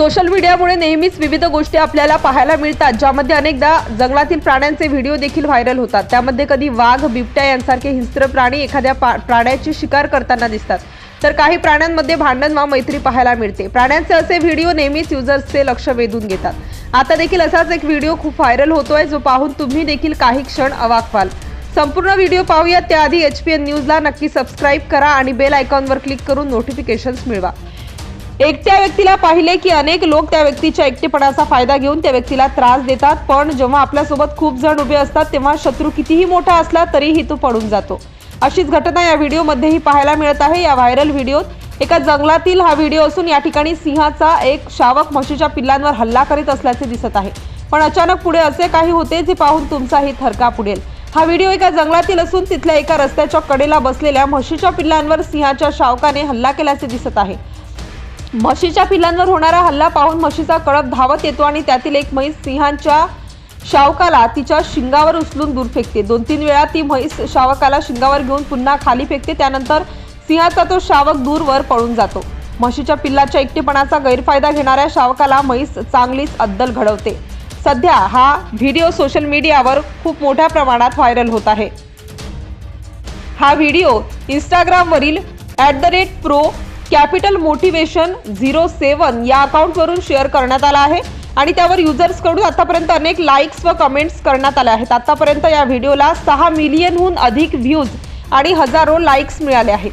Social मीडियामुळे नेहमीच विविध गोष्टी आपल्याला पाहायला मिळतात ज्यामध्ये अनेकदा जंगलातील प्राण्यांचे व्हिडिओ देखील व्हायरल होतात. त्यामध्ये कधी वाघ बिबट्या यांसारखे हिंस्त्र प्राणी एखाद्या पा- प्राण्याची शिकार करताना दिसतात. तर काही प्राण्यांमध्ये भांडण वा मैत्री पाहायला मिळते. प्राण्यांचे असे व्हिडिओ नेहमीच युजर्सचे लक्ष वेधून घेतात. आता देखील असाच एक व्हिडिओ खूप व्हायरल होतोय जो पाहून तुम्ही देखील काही क्षण अवाक व्हाल. संपूर्ण व्हिडिओ पाहूयात. त्याआधी एच पी एन न्यूजला नक्की सबस्क्राईब करा आणि बेल आयकॉनवर क्लिक करून नोटिफिकेशन्स मिळवा. एकट्या व्यक्तीला पाहिले की अनेक लोक त्या व्यक्तीच्या एकटेपणाचा फायदा घेऊन त्या व्यक्तीला त्रास देतात. पण जेव्हा आपल्यासोबत खूप जण उभे असतात तेव्हा शत्रू कितीही मोठा असला तरीही तो पडून जातो. अशीच घटना या व्हिडिओमध्येही पाहायला मिळत आहे. या व्हायरल व्हिडिओत एका जंगलातील हा व्हिडिओ असून या ठिकाणी सिंहाचा एक शावक म्हशीच्या पिल्लांवर हल्ला करीत असल्याचे दिसत आहे. पण अचानक पुढे असे काही होते जे पाहून तुमचाही थरकाप पुढेल हा व्हिडिओ एका जंगलातील असून तिथल्या एका रस्त्याच्या कडेला बसलेल्या म्हशीच्या पिल्लांवर सिंहाच्या शावकाने हल्ला केल्याचे दिसत आहे. म्हशीच्या पिल्लांवर होणारा हल्ला पाहून म्हशीचा कळप धावत येतो आणि त्यातील एक म्हैस सिंहांच्या शावकाला तिच्या शिंगावर उचलून दूर फेकते. दोन तीन वेळा ती म्हैस शावकाला शिंगावर घेऊन पुन्हा खाली फेकते. त्यानंतर सिंहाचा तो शावक दूरवर पळून जातो. म्हशीच्या पिल्लाच्या एकटेपणाचा गैरफायदा घेणाऱ्या शावकाला म्हैस चांगलीच अद्दल घडवते. सध्या हा व्हिडिओ सोशल मीडियावर खूप मोठ्या प्रमाणात व्हायरल होत आहे. हा video इंस्टाग्रामवरील at the rate pro capital motivation zero seven या अकाउंटवरून शेअर करण्यात आला आहे. आणि त्यावर युजर्सकडून आतापर्यंत अनेक लाईक्स व कमेंट्स करण्यात आल्या आहेत. आतापर्यंत या व्हिडिओला सहा मिलियनहून अधिक व्ह्यूज आणि हजारो लाईक्स मिळाले आहेत.